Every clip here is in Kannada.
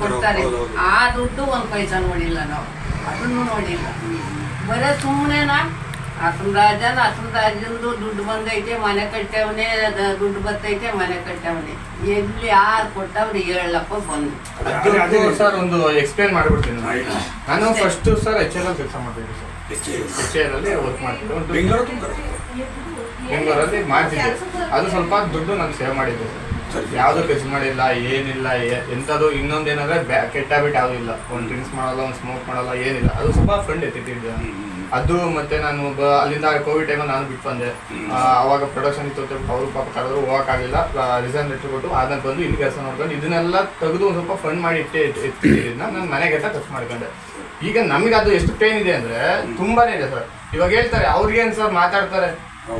ಕೊಡ್ತಾರೆ. ಆ ದುಡ್ಡು ಒಂದ್ ಪೈಸಾ ನೋಡಿಲ್ಲ ನಾವು. ಅದನ್ನು ನೋಡಿಲ್ಲ. ಬರೇ ಸುಮ್ಮನೆನಾ ಅಸಂದಾಜನ ರಾಜಂದು ದುಡ್ಡು ಬಂದೈತೆ ಮನೆ ಕಟ್ಟವನೆ ದುಡ್ಡು ಬರ್ತೈತೆ ಮನೆ ಕಟ್ಟವನೆ. ಎಲ್ಲಿ ಯಾರು ಕೊಟ್ಟವ್ರು ಹೇಳಪ್ಪ ಬಂದು. ಸರ್ ಒಂದು ಎಕ್ಸ್ಪ್ಲೇನ್ ಮಾಡ್ಬಿಡ್ತೀನಿ ನಾನು. ಫಸ್ಟ್ ಸರ್ ಎಚ್ ಎಲ್ ಕೆಲಸ ಮಾಡ್ತಿದ್ದೆ ಸರ್. ಹೆಚ್ಚು- ಎಚ್ ಎಲ್ ಅಲ್ಲಿ ವರ್ಕ್ ಮಾಡ್ತಿದ್ದೆ. ಬೆಂಗಳೂರಲ್ಲಿ ಮಾಡ್ತಿದ್ದೆ. ಅದು ಸ್ವಲ್ಪ ದುಡ್ಡು ನಾನು ಸೇವ್ ಮಾಡಿದ್ದೆ ಸರಿ. ಯಾವ್ದು ಖರ್ಚು ಮಾಡಿಲ್ಲ ಏನಿಲ್ಲ ಎಂಥದ್ದು ಇನ್ನೊಂದೇನಂದ್ರೆ ಕೆಟ್ಟ ಹ್ಯಾಬಿಟ್ ಯಾವ್ದು ಇಲ್ಲ. ಒಂದು ಡ್ರಿಂಕ್ಸ್ ಮಾಡಲ್ಲ ಒಂದು ಸ್ಮೋಕ್ ಮಾಡಲ್ಲ ಏನಿಲ್ಲ. ಅದು ಸ್ವಲ್ಪ ಫ್ರೆಂಡ್ ಎತ್ತಿಟ್ಟಿದ್ದೆ ಅದು ಮತ್ತೆ ನಾನು ಅಲ್ಲಿಂದ ಕೋವಿಡ್ ಟೈಮಲ್ಲಿ ನಾನು ಬಿಟ್ಟು ಬಂದೆ. ಅವಾಗ ಪ್ರೊಡಕ್ಷನ್ ಇತ್ತು ಅವ್ರ ಪಾಪ ಕರೆದ್ರು ಹೋಗೋಕ್ಕಾಗಲಿಲ್ಲ ರಿಸೈನ್ ಇಟ್ಟು ಕೊಟ್ಟು ಆದ್ಮೇಲೆ ಬಂದು ಇಲ್ಲಿ ಕೆಲಸ ನೋಡ್ಕೊಂಡು ಇದನ್ನೆಲ್ಲ ತೆಗೆದು ಒಂದು ಸ್ವಲ್ಪ ಫಂಡ್ ಮಾಡಿ ಇಟ್ಟೆ ಎತ್ತಿಟ್ಟಿದ್ದನ್ನ ನಾನು ಮನೆಗೆ ಅಂತ ಖರ್ಚು ಮಾಡ್ಕೊಂಡೆ. ಈಗ ನಮಗೆ ಅದು ಎಷ್ಟು ಪೇನ್ ಇದೆ ಅಂದ್ರೆ ತುಂಬಾನೇ ಇದೆ ಸರ್. ಇವಾಗ ಹೇಳ್ತಾರೆ ಅವ್ರಿಗೇನು ಸರ್ ಮಾತಾಡ್ತಾರೆ.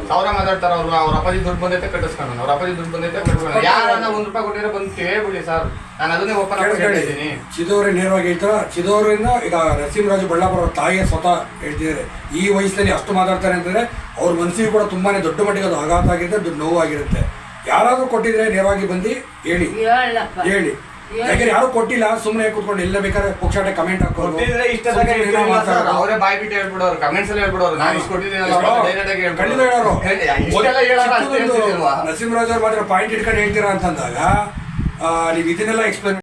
ಸಾವಿರ ಮಾತಾಡ್ತಾರ ಅವ್ರು ಅವ್ರ ಅಪ್ಪಾಜಿ ದುಡ್ಡು ಬಂದೈತೆ ಕಟ್ಟಿಸ್ಕೊಂಡು ಅವ್ರ. ಅಪ್ಪಾಜಿ ದುಡ್ಡು ಬಂದೈತೆ ಕಟ್ಟಿಸ್ಕೊಂಡು ಯಾರನ್ನ ಒಂದ್ ರೂಪಾಯಿ ಕೊಟ್ಟಿರೋ ಬಂದು ಕೇಳ್ಬಿಡಿ ಸರ್. ನಾನು ಅದನ್ನೇ ಓಪನ್ ಹೇಳಿದ್ದೀನಿ ಚಿದೋರಿ ನೇರವಾಗಿ ಹೇಳ್ತಾರ? ಚಿದೋರಿಂದ ಈಗ ನರಸಿಂಹರಾಜು ಬಳ್ಳಾಪುರ ತಾಯಿಯ ತಾಯಿಯೇ ಸ್ವತಃ ಹೇಳ್ತಿದ್ದಾರೆ. ಈ ವಯಸ್ಸಲ್ಲಿ ಅಷ್ಟು ಮಾತಾಡ್ತಾರೆ ಅಂತಂದ್ರೆ ಅವ್ರ ಮನಸ್ಸಿಗೆ ಕೂಡ ತುಂಬಾನೇ ದೊಡ್ಡ ಮಟ್ಟಿಗೆ ಅದು ಆಘಾತ ಆಗಿರುತ್ತೆ ದುಡ್ಡು ನೋವಾಗಿರುತ್ತೆ. ಯಾರಾದರೂ ಕೊಟ್ಟಿದ್ರೆ ನೇರವಾಗಿ ಬಂದು ಹೇಳಿ. ಹೇಳಿ. ಯಾಕಂದ್ರೆ ಯಾರು ಕೊಟ್ಟಿಲ್ಲ ಸುಮ್ಮನೆ ಕೂತ್ಕೊಂಡು ಎಲ್ಲ ಬೇಕಾದ್ರೆ ಪುಕ್ಷಾಟೆ ಕಮೆಂಟ್ ಹಾಕೋದು ಕೊಟ್ಟಿದ್ರೆ ಇಷ್ಟ ಸರ್. ಅವರೇ ಬಾಯ್ ಬಿಟ್ಟು ಹೇಳ್ಬಿಡೋರು ಕಮೆಂಟ್ಸ್ ಅಲ್ಲಿ ಹೇಳ್ಬಿಡೋರು. ನಾನು ಇಷ್ಟು ಕೊಟ್ಟಿದ್ದೀನಲ್ಲ ಡೈರೆಕ್ಟ್ ಆಗಿ ಖಂಡಿತ ಹೇಳೋರು. ಇಷ್ಟೆಲ್ಲ ಅಷ್ಟೇ ಚಿಕ್ಕದೊಂದು? ನರಸಿಂಹರಾಜ್ ಅವ್ರು ಮಾತ್ರ ಪಾಯಿಂಟ್ ಇಟ್ಕೊಂಡು ಹೇಳ್ತೀರಾ ಅಂತಂದಾಗ ಆ, ನೀವು ಇದನ್ನೆಲ್ಲ ಎಕ್ಸ್ಪ್ಲೇನ್